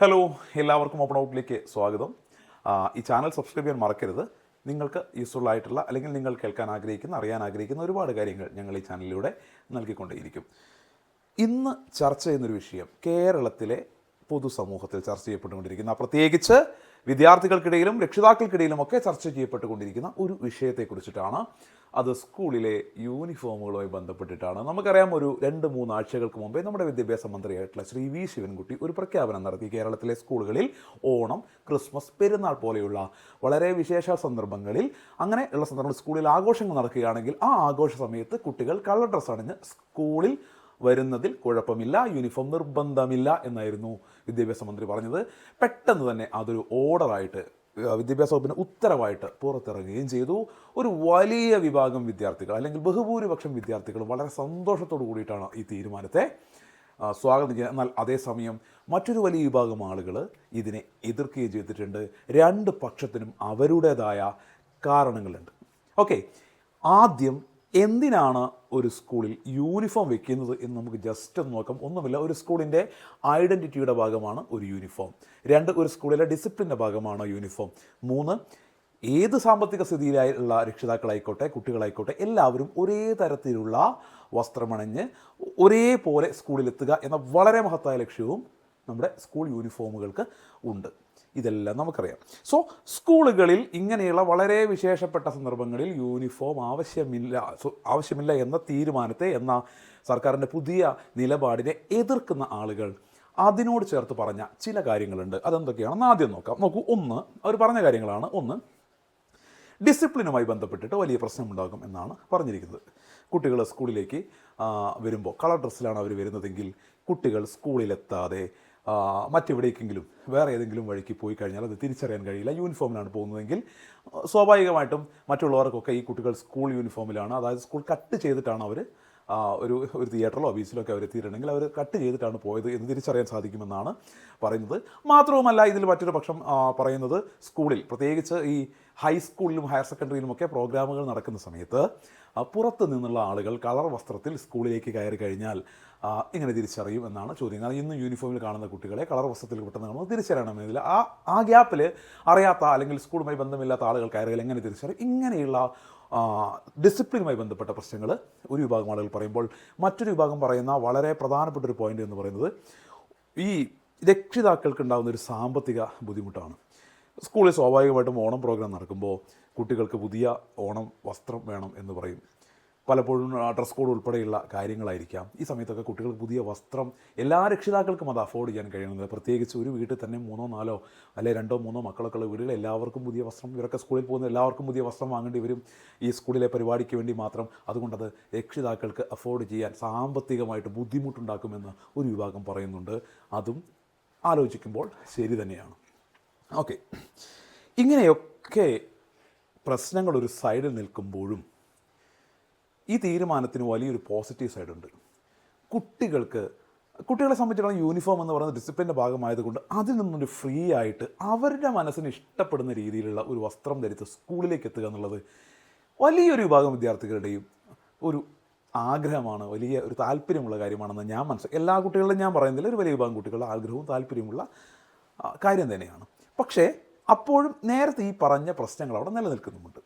Hello എല്ലാവർക്കും open ഔട്ടിലേക്ക് സ്വാഗതം. ഈ ചാനൽ സബ്സ്ക്രൈബ് ചെയ്യാൻ മറക്കരുത്. നിങ്ങൾക്ക് യൂസ്ഫുൾ ആയിട്ടുള്ള അല്ലെങ്കിൽ നിങ്ങൾ കേൾക്കാൻ ആഗ്രഹിക്കുന്ന അറിയാൻ ആഗ്രഹിക്കുന്ന ഒരുപാട് കാര്യങ്ങൾ ഞങ്ങൾ ഈ ചാനലിലൂടെ നൽകിക്കൊണ്ടേയിരിക്കും. ഇന്ന് ചർച്ച ചെയ്യുന്നൊരു വിഷയം കേരളത്തിലെ പൊതുസമൂഹത്തിൽ ചർച്ച ചെയ്യപ്പെട്ടുകൊണ്ടിരിക്കുന്ന പ്രത്യേകിച്ച് വിദ്യാർത്ഥികൾക്കിടയിലും രക്ഷിതാക്കൾക്കിടയിലും ഒക്കെ ചർച്ച ചെയ്യപ്പെട്ടുകൊണ്ടിരിക്കുന്ന ഒരു വിഷയത്തെക്കുറിച്ചിട്ടാണ് അത് സ്കൂളിലെ യൂണിഫോമുകളുമായി ബന്ധപ്പെട്ടിട്ടാണ്. നമുക്കറിയാം ഒരു രണ്ട് മൂന്ന് ആഴ്ചകൾക്ക് മുമ്പേ നമ്മുടെ വിദ്യാഭ്യാസ മന്ത്രിയായിട്ടുള്ള ശ്രീ വി ശിവൻകുട്ടി ഒരു പ്രഖ്യാപനം നടത്തി കേരളത്തിലെ സ്കൂളുകളിൽ ഓണം ക്രിസ്മസ് പെരുന്നാൾ പോലെയുള്ള വളരെ വിശേഷ സന്ദർഭങ്ങളിൽ അങ്ങനെ ഉള്ള സന്ദർഭങ്ങളിൽ സ്കൂളിൽ ആഘോഷങ്ങൾ നടക്കുകയാണെങ്കിൽ ആ ആഘോഷ സമയത്ത് കുട്ടികൾ കളർ ഡ്രസ്സ് അണിഞ്ഞ് സ്കൂളിൽ വരുന്നതിൽ കുഴപ്പമില്ല യൂണിഫോം നിർബന്ധമില്ല എന്നായിരുന്നു വിദ്യാഭ്യാസ മന്ത്രി പറഞ്ഞത്. പെട്ടെന്ന് തന്നെ അതൊരു ഓർഡറായിട്ട് വിദ്യാഭ്യാസ വകുപ്പിന് ഉത്തരവായിട്ട് പുറത്തിറങ്ങുകയും ചെയ്തു. ഒരു വലിയ വിഭാഗം വിദ്യാർത്ഥികൾ അല്ലെങ്കിൽ ബഹുഭൂരിപക്ഷം വിദ്യാർത്ഥികൾ വളരെ സന്തോഷത്തോടു കൂടിയിട്ടാണ് ഈ തീരുമാനത്തെ സ്വാഗതം ചെയ്യുക എന്നാൽ അതേസമയം മറ്റൊരു വലിയ വിഭാഗം ആളുകൾ ഇതിനെ എതിർക്കുകയും ചെയ്തിട്ടുണ്ട്. രണ്ട് പക്ഷത്തിനും അവരുടേതായ കാരണങ്ങളുണ്ട്. ഓക്കെ. ആദ്യം എന്തിനാണ് ഒരു സ്കൂളിൽ യൂണിഫോം വെക്കുന്നത് എന്ന് നമുക്ക് ജസ്റ്റ് ഒന്ന് നോക്കാം. ഒന്നുമില്ല ഒരു സ്കൂളിന്റെ ഐഡന്റിറ്റിയുടെ ഭാഗമാണ് ഒരു യൂണിഫോം. രണ്ട് ഒരു സ്കൂളിലെ ഡിസിപ്ലിന്റെ ഭാഗമാണ് യൂണിഫോം. മൂന്ന് ഏത് സാമ്പത്തിക സ്ഥിതിയിലുള്ള രക്ഷിതാക്കളായിക്കോട്ടെ കുട്ടികളായിക്കോട്ടെ എല്ലാവരും ഒരേ തരത്തിലുള്ള വസ്ത്രമണിഞ്ഞ് ഒരേപോലെ സ്കൂളിലെത്തുക എന്ന വളരെ മഹത്തായ ലക്ഷ്യവും നമ്മുടെ സ്കൂൾ യൂണിഫോമുകൾക്ക് ഉണ്ട്. ഇതെല്ലാം നമുക്കറിയാം. സോ സ്കൂളുകളിൽ ഇങ്ങനെയുള്ള വളരെ വിശേഷപ്പെട്ട സന്ദർഭങ്ങളിൽ യൂണിഫോം ആവശ്യമില്ല ആവശ്യമില്ല എന്ന തീരുമാനത്തെ എന്ന സർക്കാരിന്റെ പുതിയ നിലപാടിനെ എതിർക്കുന്ന ആളുകൾ അതിനോട് ചേർത്ത് പറഞ്ഞ ചില കാര്യങ്ങളുണ്ട്. അതെന്തൊക്കെയാണെന്ന് ആദ്യം നോക്കാം. നോക്കൂ ഒന്ന് അവർ പറഞ്ഞ കാര്യങ്ങളാണ്. ഒന്ന് ഡിസിപ്ലിനുമായി ബന്ധപ്പെട്ടിട്ട് വലിയ പ്രശ്നമുണ്ടാകും എന്നാണ് പറഞ്ഞിരിക്കുന്നത്. കുട്ടികൾ സ്കൂളിലേക്ക് വരുമ്പോൾ കളർ ഡ്രസ്സിലാണ് അവർ വരുന്നതെങ്കിൽ കുട്ടികൾ സ്കൂളിലെത്താതെ മറ്റെവിടേക്കെങ്കിലും വേറെ ഏതെങ്കിലും വഴിക്ക് പോയി കഴിഞ്ഞാൽ അത് തിരിച്ചറിയാൻ കഴിയില്ല. യൂണിഫോമിലാണ് പോകുന്നതെങ്കിൽ സ്വാഭാവികമായിട്ടും മറ്റുള്ളവർക്കൊക്കെ ഈ കുട്ടികൾ സ്കൂൾ യൂണിഫോമിലാണ്. അതായത് സ്കൂൾ കട്ട് ചെയ്തിട്ടാണ് അവർ ഒരു ഒരു തിയേറ്ററിലോ ഓഫീസിലോ ഒക്കെ അവർ എത്തിയിട്ടുണ്ടെങ്കിൽ അവർ കട്ട് ചെയ്തിട്ടാണ് പോയത് എന്ന് തിരിച്ചറിയാൻ സാധിക്കുമെന്നാണ് പറയുന്നത്. മാത്രവുമല്ല ഇതിൽ മറ്റൊരു പക്ഷം പറയുന്നത് സ്കൂളിൽ പ്രത്യേകിച്ച് ഈ ഹൈസ്കൂളിലും ഹയർ സെക്കൻഡറിയിലുമൊക്കെ പ്രോഗ്രാമുകൾ നടക്കുന്ന സമയത്ത് പുറത്ത് നിന്നുള്ള ആളുകൾ കളർ വസ്ത്രത്തിൽ സ്കൂളിലേക്ക് കയറി കഴിഞ്ഞാൽ എങ്ങനെ തിരിച്ചറിയും എന്നാണ് ചോദ്യം. കാരണം ഇന്ന് യൂണിഫോമിൽ കാണുന്ന കുട്ടികളെ കളർ വസ്ത്രത്തിൽ പെട്ടെന്ന് കാണുമ്പോൾ തിരിച്ചറിയണമെന്നില്ല ആ ആ ഗ്യാപ്പിൽ അറിയാത്ത അല്ലെങ്കിൽ സ്കൂളുമായി ബന്ധമില്ലാത്ത ആളുകൾ കയറിയാൽ എങ്ങനെ തിരിച്ചറിയും? ഇങ്ങനെയുള്ള ഡിസിപ്ലിനുമായി ബന്ധപ്പെട്ട പ്രശ്നങ്ങൾ ഒരു വിഭാഗം ആളുകൾ പറയുമ്പോൾ മറ്റൊരു വിഭാഗം പറയുന്ന വളരെ പ്രധാനപ്പെട്ട ഒരു പോയിന്റ് എന്ന് പറയുന്നത് ഈ രക്ഷിതാക്കൾക്ക് ഉണ്ടാകുന്ന ഒരു സാമ്പത്തിക ബുദ്ധിമുട്ടാണ്. സ്കൂളിൽ സ്വാഭാവികമായിട്ടും ഓണം പ്രോഗ്രാം നടക്കുമ്പോൾ കുട്ടികൾക്ക് പുതിയ ഓണം വസ്ത്രം വേണം എന്ന് പറയും. പലപ്പോഴും ഡ്രസ് കോഡ് ഉൾപ്പെടെയുള്ള കാര്യങ്ങളായിരിക്കാം. ഈ സമയത്തൊക്കെ കുട്ടികൾക്ക് പുതിയ വസ്ത്രം എല്ലാ രക്ഷിതാക്കൾക്കും അത് അഫോർഡ് ചെയ്യാൻ കഴിയുന്നില്ല പ്രത്യേകിച്ച് ഒരു വീട്ടിൽ തന്നെ മൂന്നോ നാലോ അല്ലെ രണ്ടോ മൂന്നോ മക്കളൊക്കെ ഉള്ള വീടുകളിൽ എല്ലാവർക്കും പുതിയ വസ്ത്രം ഇവരൊക്കെ സ്കൂളിൽ പോകുന്ന എല്ലാവർക്കും പുതിയ വസ്ത്രം വാങ്ങേണ്ടി വരും. ഈ സ്കൂളിലെ പരിപാടിക്ക് വേണ്ടി മാത്രം. അതുകൊണ്ടത് രക്ഷിതാക്കൾക്ക് അഫോർഡ് ചെയ്യാൻ സാമ്പത്തികമായിട്ട് ബുദ്ധിമുട്ടുണ്ടാക്കുമെന്ന് ഒരു വിഭാഗം പറയുന്നുണ്ട്. അതും ആലോചിക്കുമ്പോൾ ശരി തന്നെയാണ്. ഓക്കെ. ഇങ്ങനെയൊക്കെ പ്രശ്നങ്ങൾ ഒരു സൈഡിൽ നിൽക്കുമ്പോഴും ഈ തീരുമാനത്തിന് വലിയൊരു പോസിറ്റീവ് സൈഡുണ്ട് കുട്ടികൾക്ക് കുട്ടികളെ സംബന്ധിച്ചിടത്തോളം യൂണിഫോം എന്ന് പറയുന്ന ഡിസിപ്ലിന്റെ ഭാഗമായതുകൊണ്ട് അതിൽ നിന്നൊരു ഫ്രീ ആയിട്ട് അവരുടെ മനസ്സിന് ഇഷ്ടപ്പെടുന്ന രീതിയിലുള്ള ഒരു വസ്ത്രം ധരിച്ച് സ്കൂളിലേക്ക് എത്തുക എന്നുള്ളത് വലിയൊരു വിഭാഗം വിദ്യാർത്ഥികളുടെയും ഒരു ആഗ്രഹമാണ് വലിയ ഒരു താല്പര്യമുള്ള കാര്യമാണെന്ന് ഞാൻ മനസ്സിലാക്കി എല്ലാ കുട്ടികളിലും ഞാൻ പറയുന്നില്ല ഒരു വലിയ വിഭാഗം കുട്ടികളുടെ ആഗ്രഹവും താല്പര്യമുള്ള കാര്യം തന്നെയാണ്. പക്ഷേ അപ്പോഴും നേരത്തെ ഈ പറഞ്ഞ പ്രശ്നങ്ങൾ അവിടെ നിലനിൽക്കുന്നുമുണ്ട്.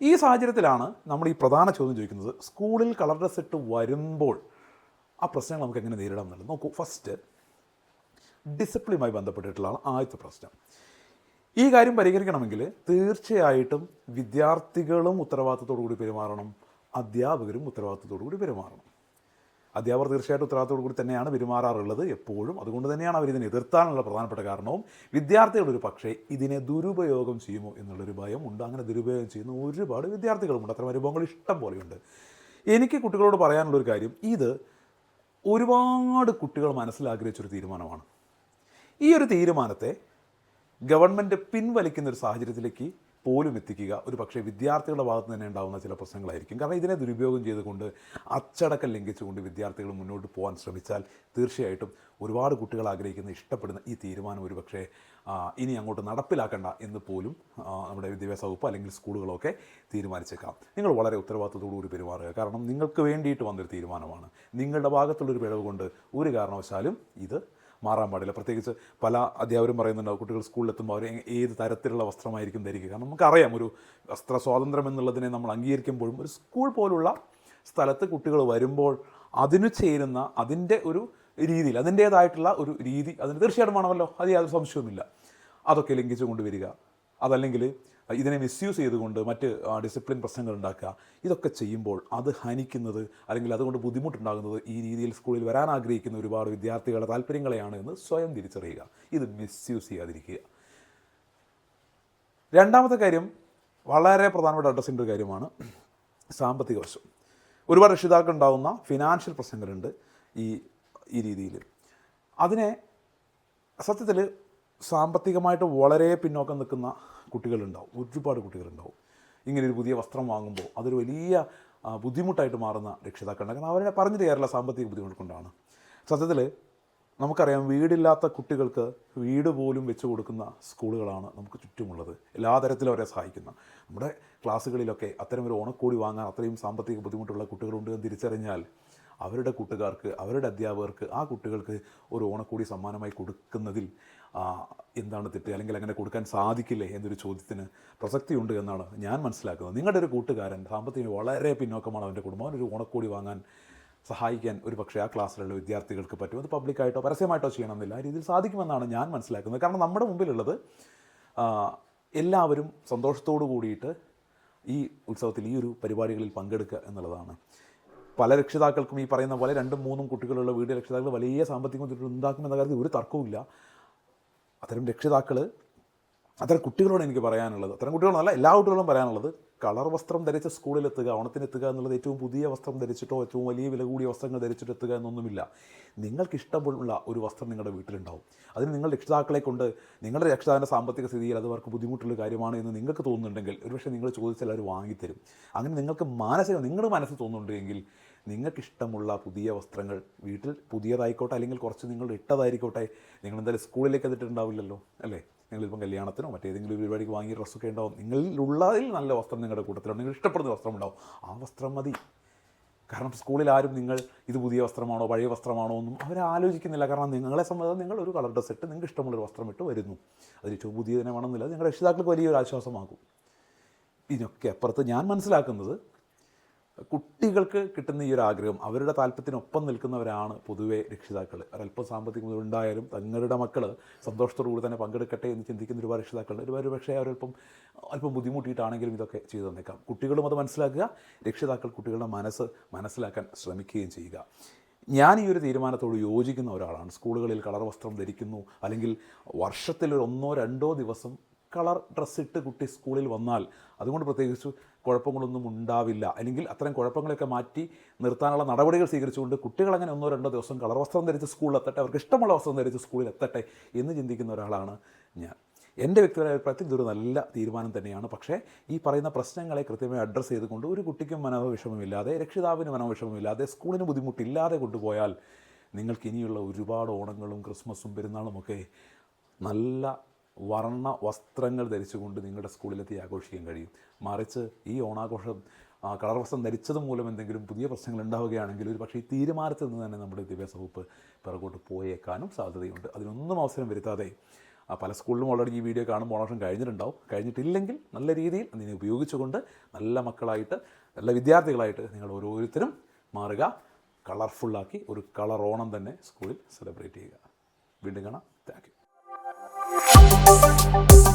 ഈ സാഹചര്യത്തിലാണ് നമ്മൾ ഈ പ്രധാന ചോദ്യം ചോദിക്കുന്നത്. സ്കൂളിൽ കളർ ഡ്രസ് ഇട്ട് വരുമ്പോൾ ആ പ്രശ്നങ്ങൾ നമുക്ക് എങ്ങനെ നേരിടാം എന്നുള്ളത്. നോക്കൂ ഫസ്റ്റ് ഡിസിപ്ലിനുമായി ബന്ധപ്പെട്ടിട്ടുള്ളതാണ് ആദ്യത്തെ പ്രശ്നം. ഈ കാര്യം പരിഹരിക്കണമെങ്കിൽ തീർച്ചയായിട്ടും വിദ്യാർത്ഥികളും ഉത്തരവാദിത്തത്തോടു കൂടി പെരുമാറണം അധ്യാപകരും ഉത്തരവാദിത്തത്തോടു കൂടി പെരുമാറണം. അധ്യാപകർ തീർച്ചയായിട്ടും ഉത്തരവാദിത്തോടു കൂടി തന്നെയാണ് പെരുമാറാറുള്ളത് എപ്പോഴും. അതുകൊണ്ട് തന്നെയാണ് അവർ ഇതിനെ എതിർത്താനുള്ള പ്രധാനപ്പെട്ട കാരണവും വിദ്യാർത്ഥികളൊരു പക്ഷേ ഇതിനെ ദുരുപയോഗം ചെയ്യുമോ എന്നുള്ളൊരു ഭയം ഉണ്ട്. അങ്ങനെ ദുരുപയോഗം ചെയ്യുന്ന ഒരുപാട് വിദ്യാർത്ഥികളുമുണ്ട്. അത്തരം അനുഭവങ്ങൾ ഇഷ്ടം പോലെയുണ്ട്. എനിക്ക് കുട്ടികളോട് പറയാനുള്ളൊരു കാര്യം ഇത് ഒരുപാട് കുട്ടികൾ മനസ്സിലാഗ്രഹിച്ചൊരു തീരുമാനമാണ്. ഈ ഒരു തീരുമാനത്തെ ഗവൺമെന്റ് പിൻവലിക്കുന്ന ഒരു സാഹചര്യത്തിലേക്ക് പോലും എത്തിക്കുക. ഒരു പക്ഷേ വിദ്യാർത്ഥികളുടെ ഭാഗത്ത് തന്നെ ഉണ്ടാകുന്ന ചില പ്രശ്നങ്ങളായിരിക്കും. കാരണം ഇതിനെ ദുരുപയോഗം ചെയ്തുകൊണ്ട് അച്ചടക്കം ലംഘിച്ചുകൊണ്ട് വിദ്യാർത്ഥികൾ മുന്നോട്ട് പോകാൻ ശ്രമിച്ചാൽ തീർച്ചയായിട്ടും ഒരുപാട് കുട്ടികൾ ആഗ്രഹിക്കുന്ന ഇഷ്ടപ്പെടുന്ന ഈ തീരുമാനം ഒരു പക്ഷേ ഇനി അങ്ങോട്ട് നടപ്പിലാക്കണ്ട എന്ന് പോലും നമ്മുടെ വിദ്യാഭ്യാസ വകുപ്പ് അല്ലെങ്കിൽ സ്കൂളുകളൊക്കെ തീരുമാനിച്ചേക്കാം. നിങ്ങൾ വളരെ ഉത്തരവാദിത്തത്തോടുകൂടി പെരുമാറുക. കാരണം നിങ്ങൾക്ക് വേണ്ടിയിട്ട് വന്നൊരു തീരുമാനമാണ്. നിങ്ങളുടെ ഭാഗത്തുള്ളൊരു പിഴവ് കൊണ്ട് ഒരു കാരണവശാലും ഇത് മാറാൻ പാടില്ല. പ്രത്യേകിച്ച് പല അധ്യാപകരും പറയുന്നുണ്ടാവും കുട്ടികൾ സ്കൂളിലെത്തുമ്പോൾ അവർ ഏത് തരത്തിലുള്ള വസ്ത്രമായിരിക്കും ധരിക്കുക. കാരണം നമുക്കറിയാം ഒരു വസ്ത്ര സ്വാതന്ത്ര്യം എന്നുള്ളതിനെ നമ്മൾ അംഗീകരിക്കുമ്പോഴും ഒരു സ്കൂൾ പോലുള്ള സ്ഥലത്ത് കുട്ടികൾ വരുമ്പോൾ അതിനു ചേരുന്ന അതിന്റെ ഒരു രീതിയിൽ അതിന്റേതായിട്ടുള്ള ഒരു രീതി അതിന് തീർച്ചയായിട്ടും വേണമല്ലോ. അത് യാതൊരു സംശയവുമില്ല. അതൊക്കെ ലംഘിച്ചു കൊണ്ടുവരിക അതല്ലെങ്കിൽ ഇതിനെ മിസ്യൂസ് ചെയ്തുകൊണ്ട് മറ്റ് ഡിസിപ്ലിൻ പ്രശ്നങ്ങൾ ഉണ്ടാക്കുക. ഇതൊക്കെ ചെയ്യുമ്പോൾ അത് ഹനിക്കുന്നത് അല്ലെങ്കിൽ അതുകൊണ്ട് ബുദ്ധിമുട്ടുണ്ടാകുന്നത് ഈ രീതിയിൽ സ്കൂളിൽ വരാൻ ആഗ്രഹിക്കുന്ന ഒരുപാട് വിദ്യാർത്ഥികളുടെ താല്പര്യങ്ങളെയാണ് എന്ന് സ്വയം തിരിച്ചറിയുക. ഇത് മിസ്യൂസ് ചെയ്യാതിരിക്കുക. രണ്ടാമത്തെ കാര്യം വളരെ പ്രധാനപ്പെട്ട അഡ്രസ് ചെയ്യേണ്ട ഒരു കാര്യമാണ് സാമ്പത്തിക വശം. ഒരുപാട് രക്ഷിതാക്കൾ ഉണ്ടാകുന്ന ഫിനാൻഷ്യൽ പ്രശ്നങ്ങളുണ്ട് ഈ ഈ രീതിയിൽ. അതിനെ സത്യത്തിൽ സാമ്പത്തികമായിട്ട് വളരെ പിന്നോക്കം നിൽക്കുന്ന കുട്ടികളുണ്ടാവും. ഒരുപാട് കുട്ടികളുണ്ടാവും. ഇങ്ങനെ ഒരു പുതിയ വസ്ത്രം വാങ്ങുമ്പോൾ അതൊരു വലിയ ബുദ്ധിമുട്ടായിട്ട് മാറുന്ന രക്ഷിതാക്കളുണ്ട്. കാരണം അവരെ പറഞ്ഞിട്ട് കയറില്ല സാമ്പത്തിക ബുദ്ധിമുട്ട് കൊണ്ടാണ്. സത്യത്തിൽ നമുക്കറിയാം വീടില്ലാത്ത കുട്ടികൾക്ക് വീട് പോലും വെച്ച് കൊടുക്കുന്ന സ്കൂളുകളാണ് നമുക്ക് ചുറ്റുമുള്ളത്. എല്ലാ തരത്തിലും അവരെ സഹായിക്കുന്ന. നമ്മുടെ ക്ലാസ്സുകളിലൊക്കെ അത്തരം ഒരു ഓണക്കോടി വാങ്ങാൻ അത്രയും സാമ്പത്തിക ബുദ്ധിമുട്ടുള്ള കുട്ടികളുണ്ട് എന്ന് തിരിച്ചറിഞ്ഞാൽ അവരുടെ കൂട്ടുകാർക്ക് അവരുടെ അധ്യാപകർക്ക് ആ കുട്ടികൾക്ക് ഒരു ഓണക്കൂടി സമ്മാനമായി കൊടുക്കുന്നതിൽ എന്താണ് തെറ്റ്? അല്ലെങ്കിൽ അങ്ങനെ കൊടുക്കാൻ സാധിക്കില്ലേ എന്നൊരു ചോദ്യത്തിന് പ്രസക്തിയുണ്ട് എന്നാണ് ഞാൻ മനസ്സിലാക്കുന്നത്. നിങ്ങളുടെ ഒരു കൂട്ടുകാരൻ സാമ്പത്തികം വളരെ പിന്നോക്കമാണ് അവന്റെ കുടുംബം. അവനൊരു ഓണക്കോടി വാങ്ങാൻ സഹായിക്കാൻ ഒരു പക്ഷേ ആ ക്ലാസ്സിലുള്ള വിദ്യാർത്ഥികൾക്ക് പറ്റും. അത് പബ്ലിക്കായിട്ടോ പരസ്യമായിട്ടോ ചെയ്യണമെന്നില്ല. ആ രീതിയിൽ സാധിക്കുമെന്നാണ് ഞാൻ മനസ്സിലാക്കുന്നത്. കാരണം നമ്മുടെ മുമ്പിലുള്ളത് എല്ലാവരും സന്തോഷത്തോടു കൂടിയിട്ട് ഈ ഉത്സവത്തിൽ ഈ ഒരു പരിപാടികളിൽ പങ്കെടുക്കുക എന്നുള്ളതാണ്. പല രക്ഷിതാക്കൾക്കും ഈ പറയുന്ന പോലെ രണ്ടും മൂന്നും കുട്ടികളുള്ള വീട് രക്ഷിതാക്കൾ വലിയ സാമ്പത്തിക ബുദ്ധിമുട്ട് ഉണ്ടാക്കുമെന്ന കാര്യത്തിൽ ഒരു തർക്കവുമില്ല. അത്തരം രക്ഷിതാക്കൾ അത്തരം കുട്ടികളോട് എനിക്ക് പറയാനുള്ളത്. അത്തരം കുട്ടികളോടല്ല എല്ലാ കുട്ടികളോടും പറയാനുള്ളത് കളർ വസ്ത്രം ധരിച്ച് സ്കൂളിലെത്തുക ഓണത്തിനെത്തുക എന്നുള്ളത് ഏറ്റവും പുതിയ വസ്ത്രം ധരിച്ചിട്ടോ ഏറ്റവും വലിയ വില കൂടിയ വസ്ത്രങ്ങൾ ധരിച്ചിട്ട് എത്തുക എന്നൊന്നുമില്ല. നിങ്ങൾക്ക് ഇഷ്ടമുള്ള ഒരു വസ്ത്രം നിങ്ങളുടെ വീട്ടിലുണ്ടാവും. അതിന് നിങ്ങൾ രക്ഷിതാക്കളെ കൊണ്ട് നിങ്ങളുടെ രക്ഷിതാവിന്റെ സാമ്പത്തിക സ്ഥിതിയിൽ അത് അവർക്ക് ബുദ്ധിമുട്ടുള്ള കാര്യമാണ് എന്ന് നിങ്ങൾക്ക് തോന്നുന്നുണ്ടെങ്കിൽ ഒരുപക്ഷെ നിങ്ങൾ ചോദിച്ചാൽ അവർ വാങ്ങിത്തരും. അങ്ങനെ നിങ്ങൾക്ക് മാനസികം നിങ്ങളുടെ മനസ്സിൽ തോന്നുന്നുണ്ടെങ്കിൽ നിങ്ങൾക്ക് ഇഷ്ടമുള്ള പുതിയ വസ്ത്രങ്ങൾ വീട്ടിൽ പുതിയതായിക്കോട്ടെ അല്ലെങ്കിൽ കുറച്ച് നിങ്ങൾ ഇട്ടതായിരിക്കോട്ടെ നിങ്ങൾ എന്തായാലും സ്കൂളിലേക്ക് എത്തിയിട്ടുണ്ടാവില്ലല്ലോ അല്ലേ? നിങ്ങളിപ്പം കല്യാണത്തിനോ മറ്റേതെങ്കിലും പരിപാടിക്ക് വാങ്ങിയ ഡ്രസ്സൊക്കെ ഉണ്ടാവും നിങ്ങളിലുള്ളതിൽ നല്ല വസ്ത്രം നിങ്ങളുടെ കൂട്ടത്തിലുണ്ട് നിങ്ങൾ ഇഷ്ടപ്പെടുന്ന വസ്ത്രം ഉണ്ടാവും ആ വസ്ത്രം മതി. കാരണം സ്കൂളിൽ ആരും നിങ്ങൾ ഇത് പുതിയ വസ്ത്രമാണോ പഴയ വസ്ത്രമാണോ ഒന്നും അവർ ആലോചിക്കുന്നില്ല കാരണം നിങ്ങളെ സംബന്ധിച്ച് നിങ്ങൾ ഒരു കളർ ഡ്രസ്സ് ഇട്ട് നിങ്ങൾക്ക് ഇഷ്ടമുള്ളൊരു വസ്ത്രം ഇട്ട് വരുന്നു. അതിൽ ഏറ്റവും പുതിയ ദിനമാണെന്നില്ല നിങ്ങളുടെ രക്ഷിതാക്കൾക്ക് വലിയൊരു ആശ്വാസമാകും ഇതിനൊക്കെ അപ്പുറത്ത് ഞാൻ മനസ്സിലാക്കുന്നത് കുട്ടികൾക്ക് കിട്ടുന്ന ഈ ഒരു ആഗ്രഹം അവരുടെ താല്പര്യത്തിനൊപ്പം നിൽക്കുന്നവരാണ് പൊതുവെ രക്ഷിതാക്കൾ ഒരല്പം സാമ്പത്തിക ഉണ്ടായാലും തങ്ങളുടെ മക്കൾ സന്തോഷത്തോടു കൂടി തന്നെ പങ്കെടുക്കട്ടെ എന്ന് ചിന്തിക്കുന്ന ഒരുപാട് രക്ഷിതാക്കളുണ്ട്. ഒരുപാട് പക്ഷേ അവരൽപ്പം അല്പം ബുദ്ധിമുട്ടിയിട്ടാണെങ്കിലും ഇതൊക്കെ ചെയ്തു തന്നേക്കാം. കുട്ടികളും അത് മനസ്സിലാക്കുക രക്ഷിതാക്കൾ കുട്ടികളുടെ മനസ്സ് മനസ്സിലാക്കാൻ ശ്രമിക്കുകയും ചെയ്യുക. ഞാൻ ഈ ഒരു തീരുമാനത്തോട് യോജിക്കുന്ന ഒരാളാണ്. സ്കൂളുകളിൽ കളർ വസ്ത്രം ധരിക്കുന്നു അല്ലെങ്കിൽ വർഷത്തിൽ ഒരു ഒന്നോ രണ്ടോ ദിവസം കളർ ഡ്രസ്സ് ഇട്ട് കുട്ടി സ്കൂളിൽ വന്നാൽ അതുകൊണ്ട് പ്രത്യേകിച്ച് കുഴപ്പങ്ങളൊന്നും ഉണ്ടാവില്ല. അല്ലെങ്കിൽ അത്തരം കുഴപ്പങ്ങളൊക്കെ മാറ്റി നിർത്താനുള്ള നടപടികൾ സ്വീകരിച്ചുകൊണ്ട് കുട്ടികൾ അങ്ങനെ ഒന്നോ രണ്ടോ ദിവസം കളർ വസ്ത്രം ധരിച്ച് സ്കൂളിൽ എത്തട്ടെ അവർക്ക് ഇഷ്ടമുള്ള വസ്ത്രം ധരിച്ച് സ്കൂളിൽ എത്തട്ടെ എന്ന് ചിന്തിക്കുന്ന ഒരാളാണ് ഞാൻ. എന്റെ വ്യക്തിപരമായ അഭിപ്രായത്തിൽ ഇതൊരു നല്ല തീരുമാനം തന്നെയാണ്. പക്ഷേ ഈ പറയുന്ന പ്രശ്നങ്ങളെ കൃത്യമായി അഡ്രസ്സ് ചെയ്തുകൊണ്ട് ഒരു കുട്ടിക്കും മനോവിഷമമില്ലാതെ രക്ഷിതാവിന് മനോവിഷമമില്ലാതെ സ്കൂളിന് ബുദ്ധിമുട്ടില്ലാതെ കൊണ്ടുപോയാൽ നിങ്ങൾക്ക് ഇനിയുള്ള ഒരുപാട് ഓണങ്ങളും ക്രിസ്മസും പെരുന്നാളുമൊക്കെ നല്ല വർണ വസ്ത്രങ്ങൾ ധരിച്ചുകൊണ്ട് നിങ്ങളുടെ സ്കൂളിലെത്തി ആഘോഷിക്കാൻ കഴിയും. മറിച്ച് ഈ ഓണാഘോഷം കളർ വസ്ത്രം ധരിച്ചത് മൂലം എന്തെങ്കിലും പുതിയ പ്രശ്നങ്ങൾ ഉണ്ടാവുകയാണെങ്കിൽ ഒരു പക്ഷേ ഈ തീരുമാനത്തിൽ നിന്ന് തന്നെ നമ്മുടെ വിദ്യാഭ്യാസ വകുപ്പ് പിറകോട്ട് പോയേക്കാനും സാധ്യതയുണ്ട്. അതിനൊന്നും അവസരം വരുത്താതെ പല സ്കൂളിലും ഓൾറെഡി ഈ വീഡിയോ കാണുമ്പോൾ ഓണാഘോഷം കഴിഞ്ഞിട്ടുണ്ടാവും. കഴിഞ്ഞിട്ടില്ലെങ്കിൽ നല്ല രീതിയിൽ അതിനെ ഉപയോഗിച്ചുകൊണ്ട് നല്ല മക്കളായിട്ട് നല്ല വിദ്യാർത്ഥികളായിട്ട് നിങ്ങൾ ഓരോരുത്തരും മാറുക. കളർഫുള്ളാക്കി ഒരു കളർ ഓണം തന്നെ സ്കൂളിൽ സെലിബ്രേറ്റ് ചെയ്യുക. വീണ്ടും കാണാം. Thank Thank